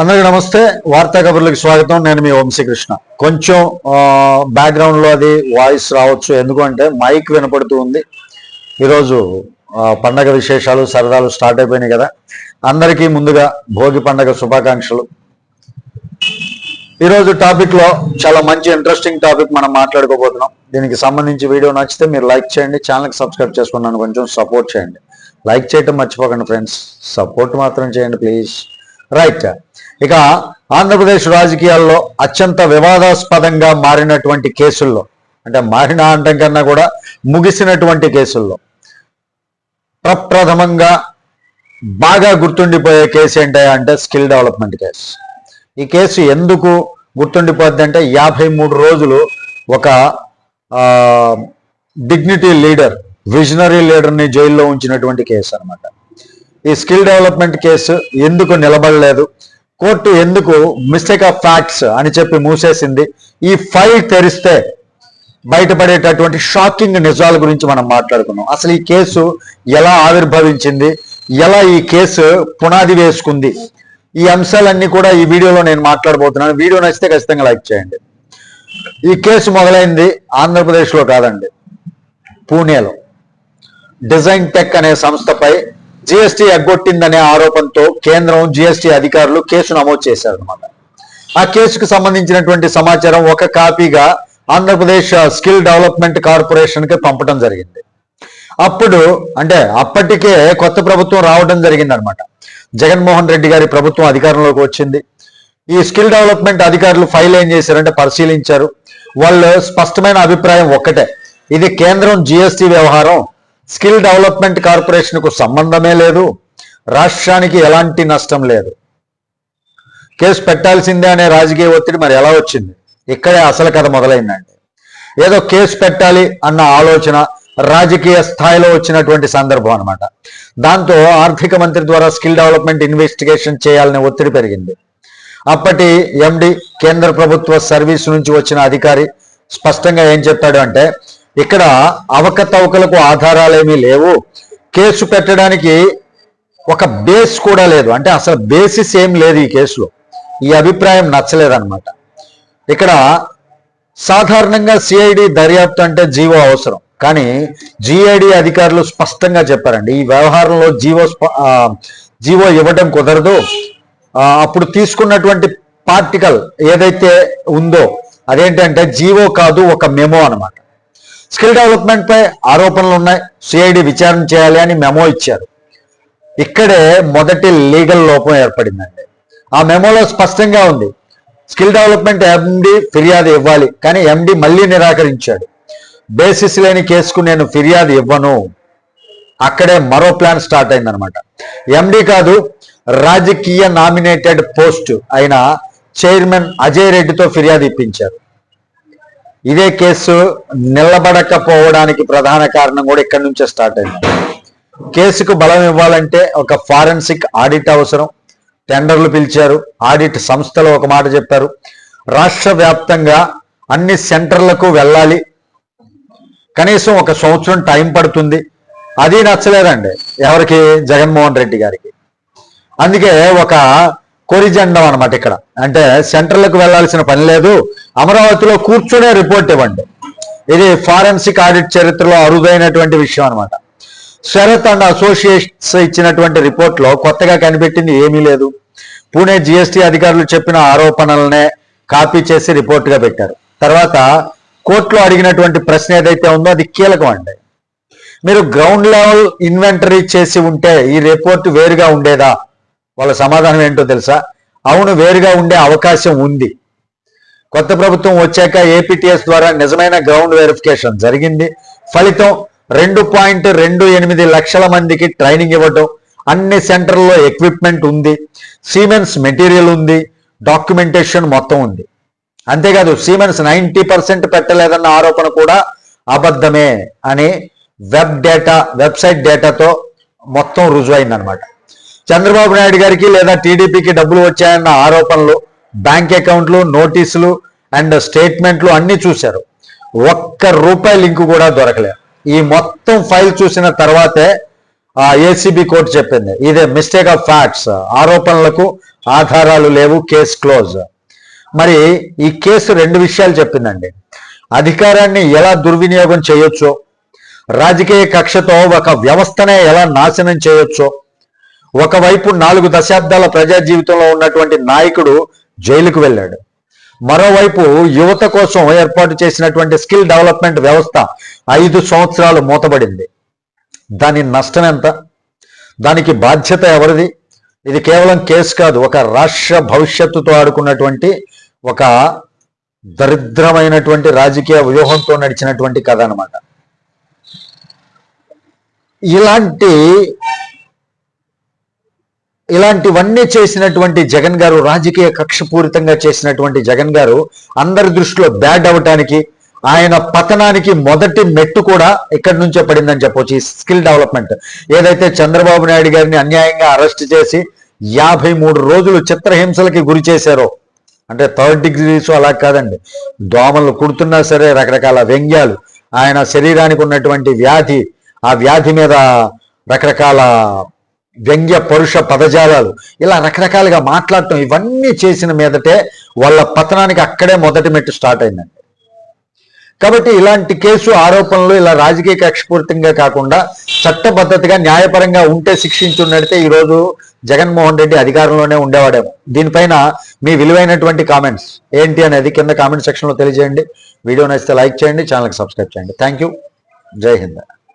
అందరికీ నమస్తే. వార్తా కబుర్లకు స్వాగతం. నేను మీ వంశీకృష్ణ కొంచెం బ్యాక్గ్రౌండ్లో అది వాయిస్ రావచ్చు. ఎందుకంటే మైక్ వినపడుతూ ఉంది. ఈరోజు పండగ విశేషాలు సరదాలు స్టార్ట్ అయిపోయినాయి కదా. అందరికీ ముందుగా భోగి పండగ శుభాకాంక్షలు. ఈరోజు టాపిక్లో చాలా మంచి ఇంట్రెస్టింగ్ టాపిక్ మనం మాట్లాడుకోబోతున్నాం. దీనికి సంబంధించి వీడియో నచ్చితే మీరు లైక్ చేయండి. ఛానల్కి సబ్స్క్రైబ్ చేసుకున్నాను కొంచెం సపోర్ట్ చేయండి. లైక్ చేయటం మర్చిపోకండి ఫ్రెండ్స్ సపోర్ట్ మాత్రం చేయండి ప్లీజ్ రైట్. ఇక ఆంధ్రప్రదేశ్ రాజకీయాల్లో అత్యంత వివాదాస్పదంగా మారినటువంటి కేసుల్లో అంటే మారిన అంటం కన్నా కూడా ముగిసినటువంటి కేసుల్లో ప్రప్రథమంగా బాగా గుర్తుండిపోయే కేసు ఏంటి అంటే స్కిల్ డెవలప్మెంట్ కేసు. ఈ కేసు ఎందుకు గుర్తుండిపోద్ది అంటే యాభై మూడు రోజులు ఒక డిగ్నిటీ లీడర్ విజనరీ లీడర్ని జైల్లో ఉంచినటువంటి కేసు అన్నమాట ఈ స్కిల్ డెవలప్మెంట్ కేసు ఎందుకు నిలబడలేదు? కోర్టు ఎందుకు మిస్టేక్ ఆఫ్ ఫ్యాక్ట్స్ అని చెప్పి మూసేసింది? ఈ ఫైల్ తెరిస్తే బయటపడేటటువంటి షాకింగ్ నిజాల గురించి మనం మాట్లాడుకున్నాం. అసలు ఈ కేసు ఎలా ఆవిర్భవించింది? ఎలా ఈ కేసు పునాది వేసుకుంది? ఈ అంశాలన్నీ కూడా ఈ వీడియోలో నేను మాట్లాడబోతున్నాను. వీడియో నచ్చితే ఖచ్చితంగా లైక్ చేయండి. ఈ కేసు మొదలైంది ఆంధ్రప్రదేశ్లో కాదండి. పూణేలో. డిజైన్ టెక్ అనే సంస్థపై జిఎస్టీ ఎగ్గొట్టిందనే ఆరోపణతో కేంద్రం జిఎస్టీ అధికారులు కేసు నమోదు చేశారు అనమాట ఆ కేసుకు సంబంధించినటువంటి సమాచారం ఒక కాపీగా ఆంధ్రప్రదేశ్ స్కిల్ డెవలప్మెంట్ కార్పొరేషన్కి పంపడం జరిగింది. అప్పుడు అంటే అప్పటికే కొత్త ప్రభుత్వం రావడం జరిగింది అనమాట జగన్మోహన్ రెడ్డి గారి ప్రభుత్వం అధికారంలోకి వచ్చింది. ఈ స్కిల్ డెవలప్మెంట్ అధికారులు ఫైల్ ఏం చేశారంటే పరిశీలించారు. వాళ్ళు స్పష్టమైన అభిప్రాయం ఒక్కటే. ఇది కేంద్రం జిఎస్టి వ్యవహారం స్కిల్ డెవలప్మెంట్ కార్పొరేషన్కు సంబంధమే లేదు రాష్ట్రానికి ఎలాంటి నష్టం లేదు. కేసు పెట్టాల్సిందే అనే రాజకీయ ఒత్తిడి మరి ఎలా వచ్చింది? ఇక్కడే అసలు కథ మొదలైందండి. ఏదో కేసు పెట్టాలి అన్న ఆలోచన రాజకీయ స్థాయిలో వచ్చినటువంటి సందర్భం అన్నమాట. దాంతో ఆర్థిక మంత్రి ద్వారా స్కిల్ డెవలప్మెంట్ ఇన్వెస్టిగేషన్ చేయాలనే ఒత్తిడి పెరిగింది. అప్పటి ఎండి కేంద్ర ప్రభుత్వ సర్వీస్ నుంచి వచ్చిన అధికారి స్పష్టంగా ఏం చెప్పాడు అంటే ఇక్కడ అవకతవకలకు ఆధారాలేమీ లేవు. కేసు పెట్టడానికి ఒక బేస్ కూడా లేదు. అంటే అసలు బేసిస్ ఏం లేదు ఈ కేసులో. ఈ అభిప్రాయం నచ్చలేదన్నమాట. ఇక్కడ సాధారణంగా సిఐడి దర్యాప్తు అంటే జీవో అవసరం. కానీ జిఐడి అధికారులు స్పష్టంగా చెప్పారండి. ఈ వ్యవహారంలో జీవో స్ప- జీవో ఇవ్వడం కుదరదు. అప్పుడు తీసుకున్నటువంటి పార్టికల్ ఏదైతే ఉందో అదేంటంటే జీవో కాదు ఒక మెమో అనమాట స్కిల్ డెవలప్మెంట్ పై ఆరోపణలు ఉన్నాయి. సిఐడి విచారణ చేయాలి అని మెమో ఇచ్చారు. ఇక్కడే మొదటి లీగల్ లోపం ఏర్పడిందండి. ఆ మెమోలో స్పష్టంగా ఉంది. స్కిల్ డెవలప్మెంట్ ఎండి ఫిర్యాదు ఇవ్వాలి కానీ ఎండి మళ్ళీ నిరాకరించాడు. బేసిస్ లేని కేసుకు నేను ఫిర్యాదు ఇవ్వను. అక్కడే మరో ప్లాన్ స్టార్ట్ అయిందనమాట ఎండి కాదు రాజకీయ నామినేటెడ్ పోస్ట్ అయిన చైర్మన్ అజయ్ రెడ్డితో ఫిర్యాదు ఇప్పించారు. ఇదే కేసు నిలబడకపోవడానికి ప్రధాన కారణం కూడా ఇక్కడి నుంచే స్టార్ట్ అయింది. కేసుకు బలం ఇవ్వాలంటే ఒక ఫారెన్సిక్ ఆడిట్ అవసరం. టెండర్లు పిలిచారు. ఆడిట్ సంస్థలు ఒక మాట చెప్పారు. రాష్ట్ర వ్యాప్తంగా అన్ని సెంటర్లకు వెళ్ళాలి. కనీసం ఒక సంవత్సరం టైం పడుతుంది. అది నచ్చలేదండి ఎవరికి? జగన్మోహన్ రెడ్డి గారికి. అందుకే ఒక కొరిజెండం అనమాట ఇక్కడ. అంటే సెంటర్లకు వెళ్ళాల్సిన పని లేదు. అమరావతిలో కూర్చునే రిపోర్ట్ ఇవ్వండి. ఇది ఫారెన్సిక్ ఆడిట్ చరిత్రలో అరుదైనటువంటి విషయం అనమాట శరత్ అండ్ అసోసియేట్స్ ఇచ్చినటువంటి రిపోర్ట్లో కొత్తగా కనిపెట్టింది ఏమీ లేదు. పూణే జిఎస్టి అధికారులు చెప్పిన ఆరోపణలనే కాపీ చేసి రిపోర్ట్గా పెట్టారు. తర్వాత కోర్టులో అడిగినటువంటి ప్రశ్న ఏదైతే ఉందో అది కీలకం అండి. మీరు గ్రౌండ్ లెవెల్ ఇన్వెంటరీ చేసి ఉంటే ఈ రిపోర్ట్ వేరుగా ఉండేదా? వాళ్ళ సమాధానం ఏంటో తెలుసా? అవును వేరుగా ఉండే అవకాశం ఉంది. కొత్త ప్రభుత్వం వచ్చాక ఏపీటీఎస్ ద్వారా నిజమైన గ్రౌండ్ వెరిఫికేషన్ జరిగింది. ఫలితం రెండు పాయింట్ రెండు ఎనిమిది లక్షల మందికి ట్రైనింగ్ ఇవ్వటం. అన్ని సెంటర్లో ఎక్విప్మెంట్ ఉంది. సీమెన్స్ మెటీరియల్ ఉంది. డాక్యుమెంటేషన్ మొత్తం ఉంది. అంతేకాదు సీమెన్స్ నైంటీ పర్సెంట్ పెట్టలేదన్న ఆరోపణ కూడా అబద్ధమే అని వెబ్ డేటా వెబ్సైట్ డేటాతో మొత్తం రుజువైందనమాట చంద్రబాబు నాయుడు గారికి లేదా టీడీపీకి డబ్బులు వచ్చాయన్న ఆరోపణలు బ్యాంక్ అకౌంట్లు నోటీసులు అండ్ స్టేట్మెంట్లు అన్ని చూశారు. ఒక్క రూపాయి లింక్ కూడా దొరకలేదు ఈ మొత్తం ఫైల్ చూసిన తర్వాతే ఆ ఏసీబీ కోర్టు చెప్పింది. ఇదే మిస్టేక్ ఆఫ్ ఫ్యాక్ట్స్. ఆరోపణలకు ఆధారాలు లేవు కేసు క్లోజ్. మరి ఈ కేసు రెండు విషయాలు చెప్పిందండి. అధికారాన్ని ఎలా దుర్వినియోగం చేయొచ్చో రాజకీయ కక్షతో ఒక వ్యవస్థనే ఎలా నాశనం చేయొచ్చో ఒకవైపు నాలుగు దశాబ్దాల ప్రజా జీవితంలో ఉన్నటువంటి నాయకుడు జైలుకు వెళ్ళాడు. మరోవైపు యువత కోసం ఏర్పాటు చేసినటువంటి స్కిల్ డెవలప్మెంట్ వ్యవస్థ ఐదు సంవత్సరాలు మూతబడింది. దాని నష్టం ఎంత? దానికి బాధ్యత ఎవరిది? ఇది కేవలం కేసు కాదు ఒక రాష్ట్ర భవిష్యత్తుతో ఆడుకున్నటువంటి ఒక దరిద్రమైనటువంటి రాజకీయ వ్యూహంతో నడిచినటువంటి కథ అన్నమాట. ఇలాంటి ఇలాంటివన్నీ చేసినటువంటి జగన్ గారు రాజకీయ కక్షపూరితంగా చేసినటువంటి జగన్ గారు అందరి దృష్టిలో బ్యాడ్ అవటానికి ఆయన పతనానికి మొదటి మెట్టు కూడా ఇక్కడి నుంచే పడిందని చెప్పొచ్చు ఈ స్కిల్ డెవలప్మెంట్. ఏదైతే చంద్రబాబు నాయుడు గారిని అన్యాయంగా అరెస్ట్ చేసి యాభై మూడు రోజులు చిత్రహింసలకి గురి చేశారో అంటే థర్డ్ డిగ్రీస్ అలా కాదండి దోమలు కుడుతున్నా సరే రకరకాల వ్యంగ్యాలు ఆయన శరీరానికి ఉన్నటువంటి వ్యాధి ఆ వ్యాధి మీద రకరకాల వ్యంగ్య పరుష పదజాలాలు. ఇలా రకరకాలుగా మాట్లాడటం ఇవన్నీ చేసిన మీదటే వాళ్ళ పతనానికి అక్కడే మొదటి మెట్టు స్టార్ట్ అయిందండి. కాబట్టి ఇలాంటి కేసు ఆరోపణలు ఇలా రాజకీయ కక్షపూరితంగా కాకుండా చట్టబద్ధతగా న్యాయపరంగా ఉంటే శిక్షించున్నడితే ఈరోజు జగన్మోహన్ రెడ్డి అధికారంలోనే ఉండేవాడేమో. దీనిపైన మీ విలువైనటువంటి కామెంట్స్ ఏంటి అనేది కింద కామెంట్ సెక్షన్లో తెలియజేయండి. వీడియో నచ్చితే లైక్ చేయండి ఛానల్కి సబ్స్క్రైబ్ చేయండి. Thank you. జై హింద్.